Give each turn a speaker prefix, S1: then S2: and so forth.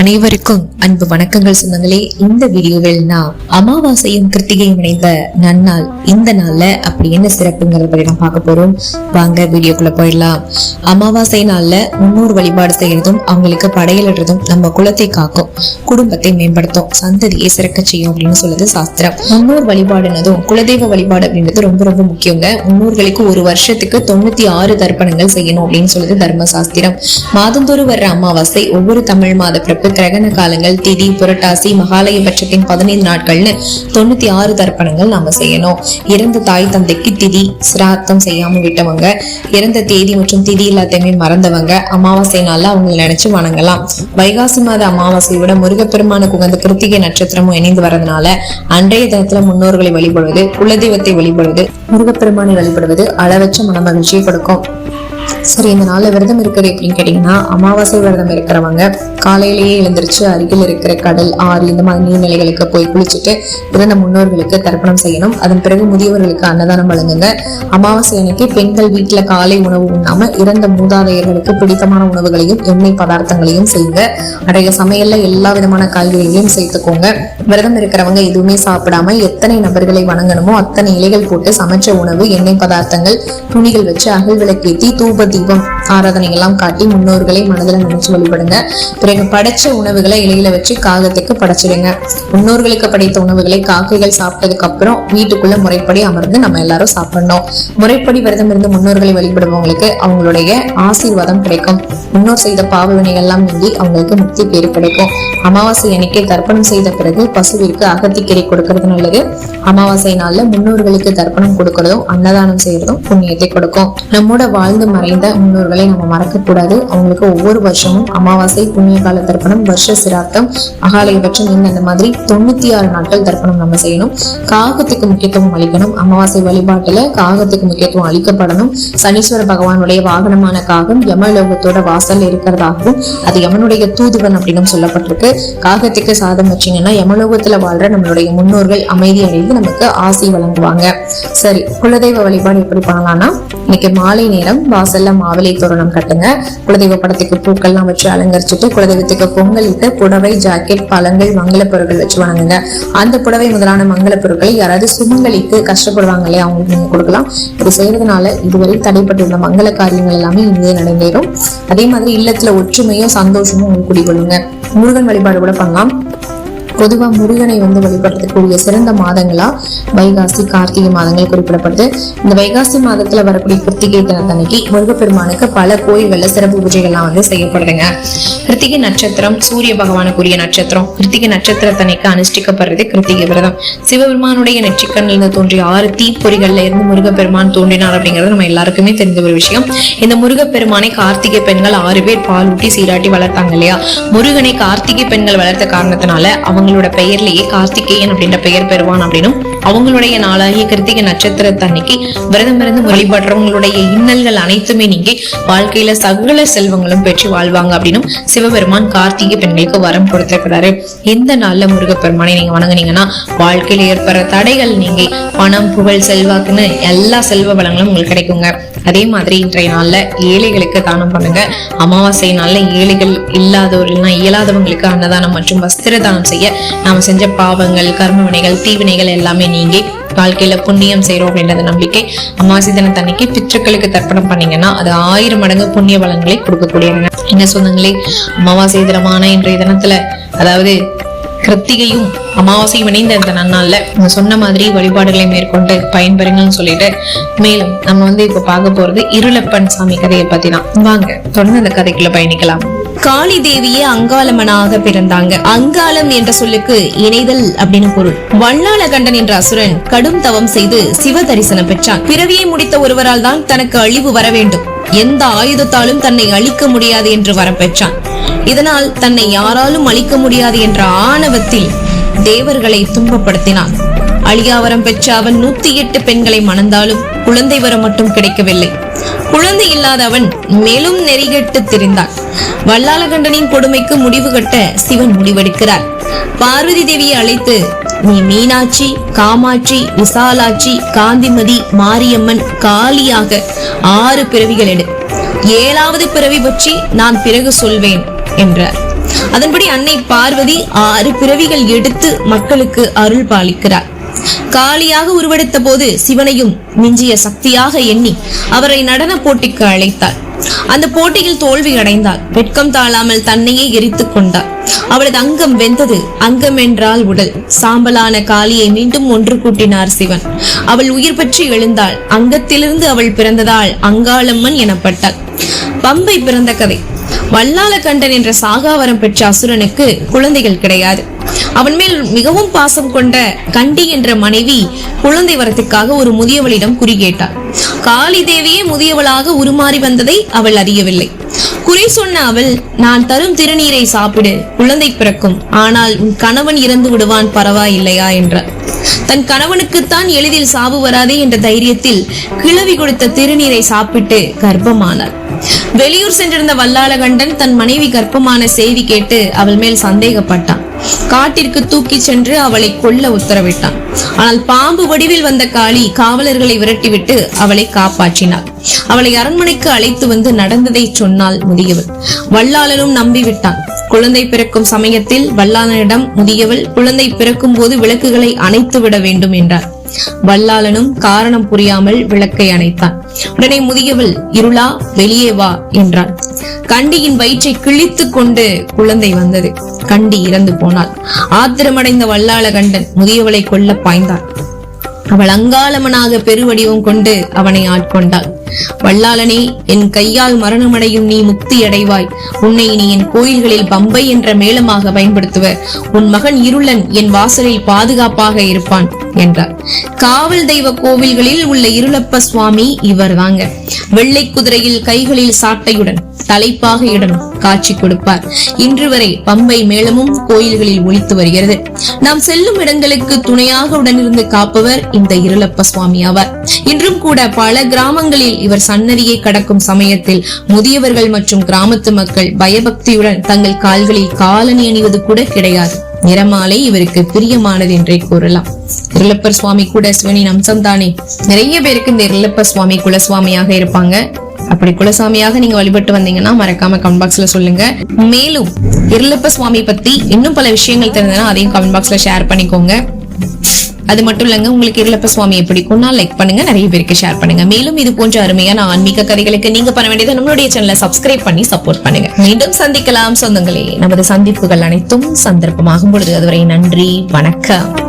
S1: அனைவருக்கும் அன்பு வணக்கங்கள் சொந்தங்களே. இந்த வீடியோவில் நான் அமாவாசையும் கிருத்திகையும் இணைந்த நன்னாள் இந்த நாள்ல அப்படி என்ன சிறப்புங்கிறத பற்றி நான் பார்க்க போறோம். வாங்க வீடியோக்குள்ள போயிடலாம். அமாவாசை நாள்ல முன்னோர் வழிபாடு செய்யறதும் அவங்களுக்கு படையலிடுறதும் நம்ம குலத்தை காக்கும் குடும்பத்தை மேம்படுத்தும் சந்ததியை சிறக்க செய்யும் அப்படின்னு சொல்லுது சாஸ்திரம். முன்னோர் வழிபாடுனதும் குலதெய்வ வழிபாடு அப்படின்றது ரொம்ப ரொம்ப முக்கியங்க. முன்னோர்களுக்கு ஒரு வருஷத்துக்கு தொண்ணூத்தி ஆறு தர்ப்பணங்கள் செய்யணும் அப்படின்னு சொல்லுது தர்ம சாஸ்திரம். மாதந்தோறும் வர்ற அமாவாசை ஒவ்வொரு தமிழ் மாத பிறப்பு கிரகண காலங்கள் திதி புரட்டாசி மகாலய பட்சத்தின் பதினைந்து நாட்கள்னு தொண்ணூத்தி ஆறு தர்ப்பணங்கள் நாம செய்யணும். இறந்த தாய் தந்தைக்கு திதி சிராத்தம் செய்யாம விட்டவங்க இறந்த தேதி மற்றும் திதி எல்லாத்தையுமே மறந்தவங்க அமாவாசை நாள்ல அவங்களை நினைச்சு வணங்கலாம். வைகாசி மாத அமாவாசையோட முருகப்பெருமானுக்கு உகந்த கிருத்திகை நட்சத்திரமும் இணைந்து வரதுனால அன்றைய தினத்துல முன்னோர்களை வழிபடுவது குலதெய்வத்தை வழிபடுவது முருகப்பெருமானை வழிபடுவது அளவற்ற மன மகிழ்ச்சியை கொடுக்கும். சரி இந்த நாளில் விரதம் இருக்கிறது எப்படின்னு கேட்டீங்கன்னா அமாவாசை விரதம் இருக்கிறவங்க காலையிலேயே எழுந்திரிச்சு அருகில் இருக்கிற கடல் ஆறு இந்த மாதிரி நீர்நிலைகளுக்கு போய் குளிச்சுட்டு இறந்த முன்னோர்களுக்கு தர்ப்பணம் செய்யணும். அதன் பிறகு முதியவர்களுக்கு அன்னதானம் வழங்குங்க. அமாவாசை அன்னைக்கு பெண்கள் வீட்டுல காலை உணவு உண்ணாம இறந்த மூதாதையர்களுக்கு பிடித்தமான உணவுகளையும் எண்ணெய் பதார்த்தங்களையும் செய்யுங்க. அடைய சமையல்ல எல்லா விதமான காய்கறிகளையும் சேர்த்துக்கோங்க. விரதம் இருக்கிறவங்க எதுவுமே சாப்பிடாம எத்தனை நபர்களை வணங்கணுமோ அத்தனை இலைகள் போட்டு சமைச்ச உணவு எண்ணெய் பதார்த்தங்கள் துணிகள் வச்சு அகல் விளக்கேத்தி தூப தீபம் ஆராதனைகள்லாம் காட்டி முன்னோர்களை மனதில் நினைச்சு வழிபடுங்க. பிறகு படைச்ச உணவுகளை இலையில வச்சு காகத்துக்கு படைச்சிடுங்க. முன்னோர்களுக்கு படைத்த உணவுகளை காக்கைகள் சாப்பிட்டதுக்கு அப்புறம் வீட்டுக்குள்ள முறைப்படி அமர்ந்து நம்ம எல்லாரும் சாப்பிடணும். முறைப்படி விரதம் இருந்து முன்னோர்களை வழிபடுபவங்களுக்கு அவங்களுடைய ஆசீர்வாதம் கிடைக்கும். முன்னோர் செய்த பாவ வினைகள்லாம் நீங்கி அவங்களுக்கு முக்தி பேரு கிடைக்கும். அமாவாசை அன்னைக்கு தர்ப்பணம் செய்த பிறகு பசுவிற்கு அகத்திக்கீரை கொடுக்கறது நல்லது. அமாவாசை நாள்ல முன்னோர்களுக்கு தர்ப்பணம் கொடுக்கறதும் அன்னதானம் செய்யறதும் புண்ணியத்தை கொடுக்கும். நம்மோட வாழ்ந்து மறை மறைந்த முன்னோர்களை நம்ம மறக்கக்கூடாது. அவங்களுக்கு ஒவ்வொரு வருஷமும் அமாவாசை புண்ணிய கால தர்ப்பணம் வருஷ சிராத்தம் அகாலயபட்சம் இந்த அந்த மாதிரி தொண்ணூத்தி ஆறு நாட்கள் தர்ப்பணம் நம்ம செய்யணும். காகத்துக்கு முக்கியத்துவம் அளிக்கணும். அமாவாசை வழிபாட்டுல காகத்துக்கு முக்கியத்துவம் அளிக்கப்படணும். சனீஸ்வர பகவானுடைய வாகனமான காகம் யமலோகத்தோட வாசல் இருக்கிறதாகவும் அது யமனுடைய தூதுவன் அப்படின்னு சொல்லப்பட்டிருக்கு. காகத்துக்கு சாதம் வச்சீங்கன்னா யமலோகத்துல வாழ்ற நம்மளுடைய முன்னோர்கள் அமைதி அடைந்து நமக்கு ஆசை வழங்குவாங்க. சரி குலதெய்வ வழிபாடு எப்படி பண்ணலாம்னா இன்னைக்கு மாலை நேரம் வாசல் வாசல்ல மாவிலை தோரணம் கட்டுங்க. குலதெய்வ படத்துக்கு பூக்கள்லாம் வச்சு அலங்கரிச்சுட்டு குலதெய்வத்துக்கு பொங்கல் இட்டு புடவை ஜாக்கெட் பழங்கள் மங்கள பொருட்கள் வச்சு வணங்குங்க. அந்த புடவை முதலான மங்கள பொருட்களை யாராவது சுமங்கலிக்கு கஷ்டப்படுவாங்க இல்லையா அவங்களுக்கு நீங்க கொடுக்கலாம். இது செய்யறதுனால இதுவரை தடைப்பட்டுள்ள மங்கள காரியங்கள் எல்லாமே இங்கே நடந்தேறும் அதே மாதிரி இல்லத்துல ஒற்றுமையும் சந்தோஷமும் உங்களுக்கு குடிகொள்ளுங்க முருகன் வழிபாடு கூட பண்ணலாம். பொதுவாக முருகனை வந்து வழிபடுறதுக்குரிய சிறந்த மாதங்களா வைகாசி கார்த்திகை மாதங்கள் குறிப்பிடப்படுது. இந்த வைகாசி மாதத்துல வரக்கூடிய கிருத்திகை தினத்தன்னைக்கு முருகப்பெருமானுக்கு பல கோயில்களில் சிறப்பு பூஜைகள்லாம் வந்து செய்யப்படுதுங்க. கிருத்திகை நட்சத்திரம் சூரிய பகவானுக்குரிய நட்சத்திரம். கிருத்திகை நட்சத்திரத்தனைக்கு அனுஷ்டிக்கப்படுறது கிருத்திகை விரதம். சிவபெருமானுடைய நெற்றிக்கண்ணில் இருந்து தோன்றிய ஆறு தீப்பொறிகள்ல இருந்து முருகப்பெருமான் தோன்றினார் அப்படிங்கிறது நம்ம எல்லாருக்குமே தெரிஞ்ச ஒரு விஷயம். இந்த முருகப்பெருமானை கார்த்திகை பெண்கள் ஆறு பேர் பால் ஊட்டி சீராட்டி வளர்த்தாங்க இல்லையா? முருகனை கார்த்திகை பெண்கள் வளர்த்த காரணத்தினால அவங்க அவங்களோட பெயர்லேயே கார்த்திகேயன் அப்படின்ற பெயர் பெறுவான் அப்படின்னும் அவங்களுடைய நாளாகிய கிருத்திகை நட்சத்திரத்தன்னைக்கு விரதம் இருந்து வழிபடுறவங்களுடைய இன்னல்கள் அனைத்துமே நீங்க வாழ்க்கையில சகல செல்வங்களும் பெற்று வாழ்வாங்க அப்படின்னும் சிவபெருமான் கார்த்திகை பெண்களுக்கு வரம் கொடுத்திருக்கிறாரு. எந்த நாள்ல முருகப்பெருமானை நீங்க வணங்குனீங்கன்னா வாழ்க்கையில ஏற்படுற தடைகள் நீங்க பணம் புகழ் செல்வாக்குன்னு எல்லா செல்வ வளங்களும் உங்களுக்கு கிடைக்குங்க. அதே மாதிரி இன்றைய நாளில் ஏழைகளுக்கு தானம் பண்ணுங்க. அமாவாசை நாளில் ஏழைகள் இல்லாதவர்கள்னா இயலாதவங்களுக்கு அன்னதானம் மற்றும் வஸ்திர தானம் செய்ய நாம செஞ்ச பாவங்கள் கர்மவினைகள் தீவினைகள் எல்லாமே நீங்கி வாழ்க்கையில புண்ணியம் செய்யறோம் அப்படின்றது நம்பிக்கை. அமாவாசை தினத்தன்னைக்கு பித்ருக்களுக்கு தர்ப்பணம் பண்ணீங்கன்னா அது ஆயிரம் மடங்கு புண்ணிய பலன்களை கொடுக்கக்கூடியவங்க என்ன சொன்னாங்களே அமாவாசை தினமான இன்றைய தினத்துல அதாவது கிருத்திகையும் அமாவாசையும் இணைந்த இந்த நன்னாள்ல நான் சொன்ன மாதிரி வழிபாடுகளை மேற்கொண்டு பயன்பெறுங்கன்னு சொல்லிட்டு மேலும் நம்ம வந்து இப்ப பார்க்க போறது இருளப்பன் சாமி கதையை பத்தி தான் வாங்க தொடர்ந்து அந்த கதைக்குள்ள பயணிக்கலாம்.
S2: காளி தேவியே அங்காளமனாக பிறந்தாங்க. அங்காளம் என்ற சொல்லுக்கு இணைதல் அப்படின்னு பொருள். வண்ணாள கண்டன் என்ற அசுரன் கடும் தவம் செய்து சிவ தரிசனம் பெற்றான். பிறவியை முடித்த ஒருவரால் தான் தனக்கு அழிவு வர வேண்டும் எந்த ஆயுதத்தாலும் தன்னை அழிக்க முடியாது என்று வரம் பெற்றான் இதனால் தன்னை யாராலும் அழிக்க முடியாது என்ற ஆணவத்தில் தேவர்களை துன்பப்படுத்தினான். அழியாவரம் பெற்ற அவன் நூத்தி எட்டு பெண்களை மணந்தாலும் குழந்தை வரம் மட்டும் கிடைக்கவில்லை. குழந்தை இல்லாத அவன் மேலும் நெறிகெட்டு திரிந்தான். வல்லாளகண்டனின் கொடுமைக்கு முடிவு கட்ட சிவன் முடிவெடுக்கிறார். பார்வதி தேவியை அழைத்து நீ மீனாட்சி காமாட்சி விசாலாட்சி காந்திமதி மாரியம்மன் காளியாக ஆறு பிறவிகள் எடு. ஏழாவது பிறவி பற்றி நான் பிறகு சொல்வேன். என்றார் அதன்படி அன்னை பார்வதி ஆறு பிறவிகள் எடுத்து மக்களுக்கு அருள் பாலிக்கிறார். காளியாக உருவெடுத்த போது சிவனையும் மிஞ்சிய சக்தியாக எண்ணி அவரை நடன போட்டிக்கு அழைத்தார் அந்த போட்டியில் தோல்வி அடைந்தார் வெட்கம் தாழாமல் தன்னையே எரித்துக் கொண்டார் அவளது அங்கம் வெந்தது அங்கம் என்றால் உடல். சாம்பலான காளியை மீண்டும் ஒன்று கூட்டினார் சிவன். அவள் உயிர் பற்றி எழுந்தாள். அங்கத்திலிருந்து அவள் பிறந்ததால் அங்காளம்மன் எனப்பட்டாள். பம்பை பிறந்த கதை. வல்லாளகண்டன் என்ற சாகாவரம் பெற்ற அசுரனுக்கு குழந்தைகள் கிடையாது. அவன் மேல் மிகவும் பாசம் கொண்ட கண்டி என்ற மனைவி குழந்தை வரத்துக்காக ஒரு முதியவளிடம் குறி கேட்டாள். காளி தேவியே முதியவளாக உருமாறி வந்ததை அவள் அறியவில்லை. குறை சொன்ன அவள் நான் தரும் திருநீரை சாப்பிடு குழந்தை பிறக்கும். ஆனால் உன் கணவன் இறந்து விடுவான் பரவாயில்லையா? என்றார் தன் கணவனுக்குத்தான் எளிதில் சாவு வராதே என்ற தைரியத்தில் கிளவி கொடுத்த திருநீரை சாப்பிட்டு கர்ப்பமானாள். வெளியூர் சென்றிருந்த வல்லாளகண்டன் தன் மனைவி கர்ப்பமான செய்தி கேட்டு அவள் மேல் சந்தேகப்பட்டான். காட்டிற்கு தூக்கிச் சென்று அவளை கொல்ல உத்தரவிட்டான். ஆனால் பாம்பு வடிவில் வந்த காளி காவலர்களை விரட்டிவிட்டு அவளை காப்பாற்றினாள். அவளை அரண்மனைக்கு அழைத்து வந்து நடந்ததை சொன்னால் முதியவள் வல்லாளனும் நம்பிவிட்டான். குழந்தை பிறக்கும் சமயத்தில் வல்லாளனிடம் முதியவள் குழந்தை பிறக்கும் போது விளக்குகளை அணைத்து விட வேண்டும் என்றார். வல்லாளனும் காரணம் புரியாமல் விளக்கை அணைத்தான். உடனே முதியவள் இருளா வெளியே வா என்றாள். கண்டியின் வயிற்றை கிழித்துக் கொண்டு குழந்தை வந்தது. கண்டி இறந்து போனாள். ஆத்திரமடைந்த வல்லாள கண்டன் முதியவளை கொல்ல பாய்ந்தான். அவள் அங்காளமனாக பெருவடிவம் கொண்டு அவனை ஆட்கொண்டாள். வல்லாளனே என் கையால் மரணமடையும் நீ முக்தி அடைவாய் உன்னை நீ என் கோயில்களில் பம்பை என்ற மேளமாக பயன்படுத்துவர் உன் மகன் இருளன் என் வாசலில் பாதுகாப்பாக இருப்பான் என்றார். காவல் தெய்வ கோவில்களில் உள்ள இருளப்ப சுவாமி இவர் தாங்க. வெள்ளை குதிரையில் கைகளில் சாட்டையுடன் தலைப்பாக தலைப்பாகையுடன் காட்சி கொடுப்பார். இன்று வரை பம்பை மேளமும் கோயில்களில் ஒழித்து வருகிறது. நாம் செல்லும் இடங்களுக்கு துணையாக உடனிருந்து காப்பவர் இந்த இருளப்ப சுவாமி ஆவார். இன்றும் கூட பல கிராமங்களில் இவர் சன்னதியை கடக்கும் சமயத்தில் முதியவர்கள் மற்றும் கிராமத்து மக்கள் பயபக்தியுடன் தங்கள் கால்களில் காலணி அணிவது கூட கிடையாது. நிறமாலை இவருக்கு பிரியமானது என்றே கூறலாம். இருளப்பர் சுவாமி கூட சிவனின் அம்சம் தானே நிறைய பேருக்கு இந்த இருளப்பர் சுவாமி குலசுவாமியாக இருப்பாங்க. அப்படி குலசாமியாக நீங்க வழிபட்டு வந்தீங்கன்னா மறக்காம கமெண்ட் பாக்ஸ்ல சொல்லுங்க. மேலும் இருளப்ப சுவாமி பத்தி இன்னும் பல விஷயங்கள் தெரிஞ்சதுன்னா அதையும் கமெண்ட் பாக்ஸ்ல ஷேர் பண்ணிக்கோங்க. அது மட்டும் இல்லங்க உங்களுக்கு இருளப்ப சுவாமியை பிடிக்கும்னா லைக் பண்ணுங்க நிறைய பேருக்கு ஷேர் பண்ணுங்க. மேலும் இது போன்ற அருமையான ஆன்மீக கதைகளுக்கு நீங்க பண்ண வேண்டியது நம்மளுடைய சேனலை சப்ஸ்கிரைப் பண்ணி சப்போர்ட் பண்ணுங்க. மீண்டும் சந்திக்கலாம் சொந்தங்களே. நமது சந்திப்புகள் அனைத்தும் சந்தர்ப்பமாகும் பொழுது. அதுவரை நன்றி வணக்கம்.